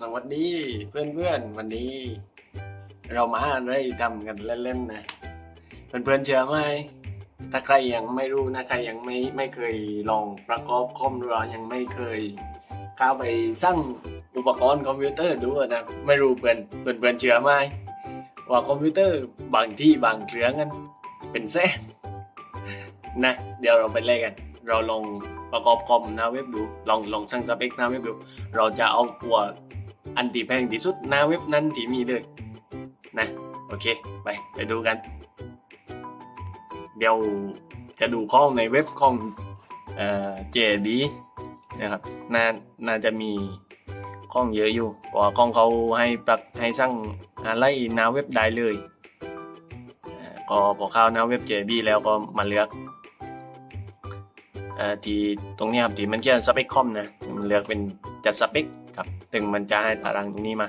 สวัสดีเพื่อนๆ วันนี้ เรามาอะไรทำกันเล่นๆนะเพื่อนๆเชื่อไหมถ้าใครยังไม่รู้นะใครยังไม่ไม่เคยลองประกอบคอมหรือยังไม่เคยเข้าไปสร้างอุปกรณ์คอมพิวเตอร์ดูนะไม่รู้เพื่อนเพื่อนๆเชื่อไหมว่าคอมพิวเตอร์บางที่บางเครื่องกันเป็นแสนนะ เดี๋ยวเราไปเล่นกัน เราลองประกอบคอมหน้าเว็บดู ลองลองสร้างสเปคหน้าเว็บดู เราจะเอาตัว อันที่แพงที่สุดหน้าเว็บนั้นที่มีเลยนะโอเคไปไปดูกัน เดี๋ยวจะดูข้องในเว็บของเอ่อเจดีนะครับน่าน่าจะมีข้องเยอะอยู่เพราะข้องเขาให้ปรับให้สร้างอะไรหน้าเว็บได้เลยก่อก็พอเข้าหน้าเว็บเจดีแล้วก็มาเลือกอ่อที่ตรงนี้ครับที่มันเขียนสเปคคอมนะมันเลือกเป็นจัดสเปค ถึงมันจะให้ตารางตรงนี้มา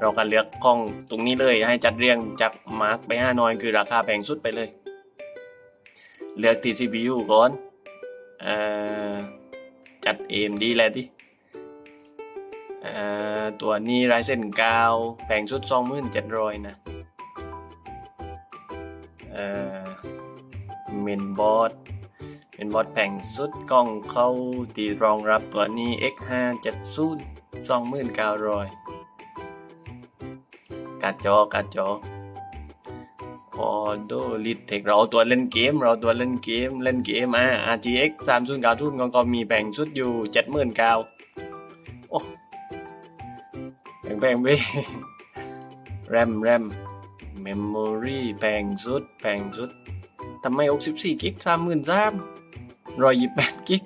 เราก็เลือกข้องตรงนี้เลยให้จัดเรียงจากมาร์กไปห้าน้อยคือราคาแพงสุดไปเลย เลือกที่ CPU ก่อนเอ่อจัด AMD แล้วที่เอ่อตัวนี้ Ryzen 9แพงสุด2700นะเอ่อเมนบอร์ดเมนบอร์ดแพงสุดกล้องเข้าตีรองรับตัวนี้ X570 29,000การ์ดจอการ์ดจอพอโดลิทเทคเราตัวเล่นเกม เราตัวเล่นเกม เล่นเกมอะ RTX 30 90ก็ก็มีแบ่งชุดอยู่79,000โอ้แบ่งแบ่งไปแรมแรมเมมโมรีแบ่งสุดแบ่งสุดทำไม64กิก33,000 128กิก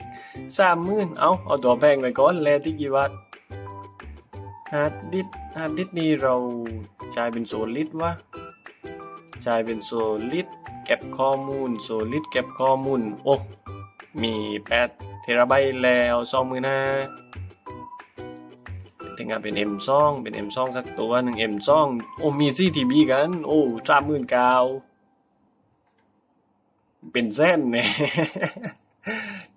30,000เอาเอาตัวแพงไปก่อนแล้วที่กี่วัตต์ ฮาร์ดดิสฮาร์ดดิสนี่เราใช้เป็นโซลิดวะใช้เป็นโซลิดเก็บข้อมูลโซลิดเก็บข้อมูลโอ้มี8เทราไบต์แล้ว25,000ถึงกับเป็น M2 เป็น M2 สักตัวหนึ่ง M2 โอ้มี CTB กัน โอ้สามหมื่นเก้าเป็นเส้นเนี่ย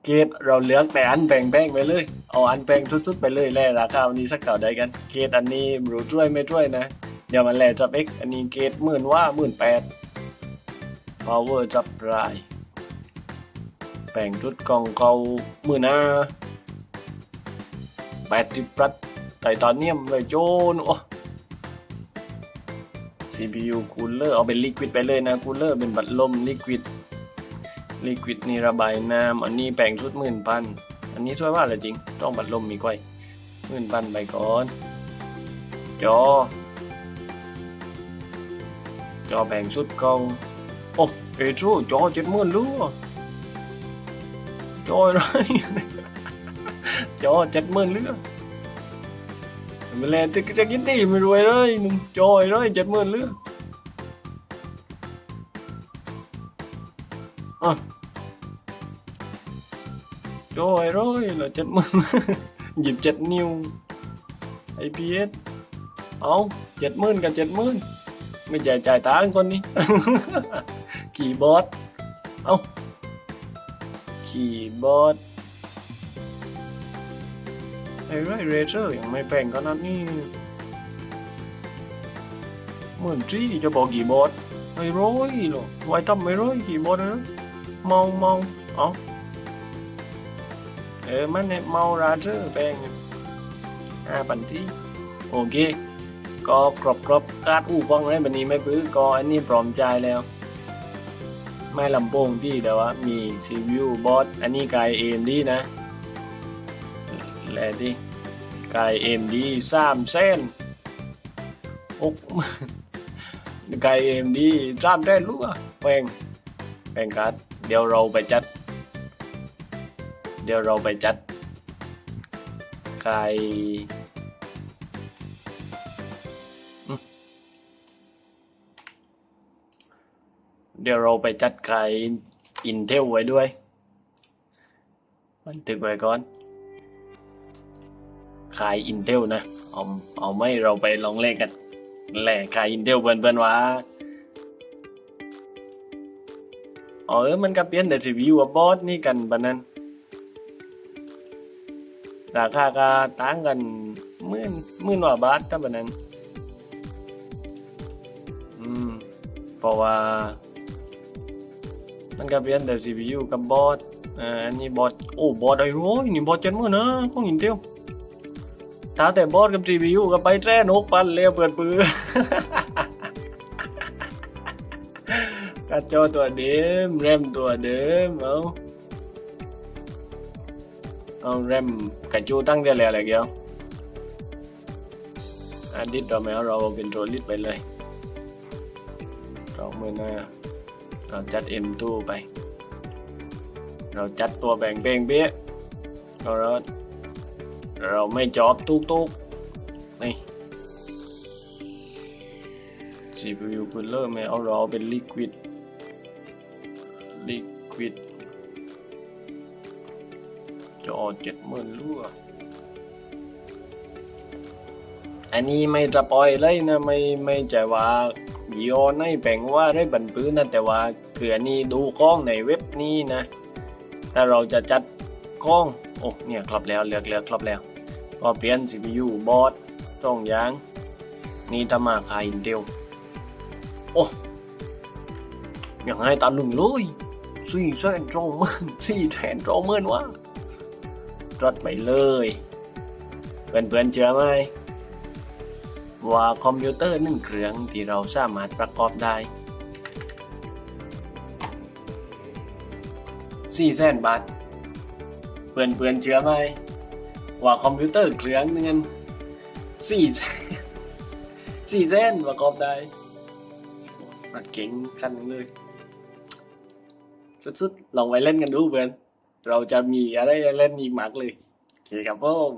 เกตเราเลือกแต่อันแพงๆไปเลย เอาอันแพงสุดๆไปเลยแล่ราคาวันนี้สักเท่าใดกันเกตอันนี้รู้ช่วยไม่ช่วยนะ เดี๋ยวมันแลจับ X อันนี้เกตหมื่นว่าหมื่นแปด power จับรายแป่งชุดกองเขาหมื่นห้าแปดสิบปรัดไทตอนเนียมเลยโจนโอ้ CPU cooler เอาเป็นลิควิดไปเลยนะ cooler เป็นบัดลมลิควิดลิควิดนี่ระบายน้ำอันนี้แป่งชุดหมื่นพัน อันนี้ช่วยว่าอะไรจริง ต้องบัดลมมีก้อยมื่นพันไปก่อน จอ จอแบ่งชุดกล้องโอ้เอทรูจอเจ็ดหมื่นลูกจออะไรจอเจ็ดหมื่นลูกไม่แล้วจะจะกินตีไม่รวยเลยหนุ่มจอยเลยเจ็ดหมื่นลูกอะ จ็ดหมื่นหยิบเจ็ดนิ้ว IPS เอาเจ็ดหมื่นกับเจ็ดหมื่นไม่จ่ายจ่ายตังค์คนนี้ขี่บอสเอ้าขี่บอสไอ้ไรเรเซอร์ยังไม่แพงขนาดนี้เหมือนที่จะบอกกี่บอสไม่ร้อยหรอไว้ทำไม่ร้อยกี่บอสนะเมาเมาเอ้า เออมันเนี่ยเมาราเซอร์แพงห้าพันที่โอเคก็ครบครบการ์ดอู้ฟังอะไรแบบนี้ไม่ปื้อก็อันนี้พร้อมใจแล้ว ไม่ลำโพงที่แต่ว่ามี CPU บอสอันนี้กาย AMD นะและที่กาย AMD สามเส้นอกกาย AMD สามเส้นลูกอะแพงแพงการ์ดเดี๋ยวเราไปจัด เดี๋ยวเราไปจัดกายเดี๋ยวเราไปจัดการอินเทลไว้ด้วยบันทึกไว้ก่อน ขายอินเทลนะ เอาเอาไม่เราไปลองเล่นกัน แหล่ขายอินเทลเพื่อนๆว่าอ๋อเออมันก็เปลี่ยนแต่ซีพียูกับบอสนี่กันปะนั้น ราคาก็ต่างกันหมื่นหมื่นกว่าบาทถ้าแบบนั้น อืม เพราะว่า มันก็เปลี่ยนแต่ CPU กับบอร์ดอันนี้บอร์ดโอ้บอร์ดไอ้โร้ยนี่บอร์ดเจ็ดหมื่นนะของอินเทลถ้าแต่บอร์ดกับ CPU ก็ไปแทรนกพันเลี้ยเปิดปือกระจอตัวเดิมแรมตัวเดิมเอา เอาแรมกระจูตั้งได้เลยอะไรเกี่ยวอันนี้เราไม่เราเอาเป็นโรลิสไปเลยสองหมื่นห้าเราจัด M2 ไป เราจัดตัวแบ่งเบงเบี้ยเราเราไม่จอบตุกตุกนี่ CPU cooler ไม่เอาเราเอาเป็น liquid liquid จอเจ็ดหมื่นรั่อันนี้ไม่สปอยเลยนะไม่ไม่ใช่ว่าโยนให้แบ่งว่าได้บันปื้นนะแต่ว่าคืออันนี้ดูกล้องในเว็บนี้นะ ถ้าเราจะจัดกล้องโอ้เนี่ยครบแล้วเลือกเลือกครบแล้ว ก็เปลี่ยน CPU บอร์ดสองยาง นี่ถ้ามาขายอินเดียวโอ้ยังไงตาลุงเลยสี่แสนโรเมนสี่แสนโรเมนวะ รถไปเลย เพื่อนๆเชื่อไหมว่าคอมพิวเตอร์หนึ่งเครื่องที่เราสามารถประกอบได้สี่แสนบาท เพื่อนเพื่อนเชื่อไหมว่าคอมพิวเตอร์เครื่องนึงสี่แสนสี่แสนประกอบได้รถเก๋งคันหนึงเลยสุดๆลองไปเล่นกันดูเพื่อน เราจะมีอะไรเล่นอีกมากเลยโอเคครับผม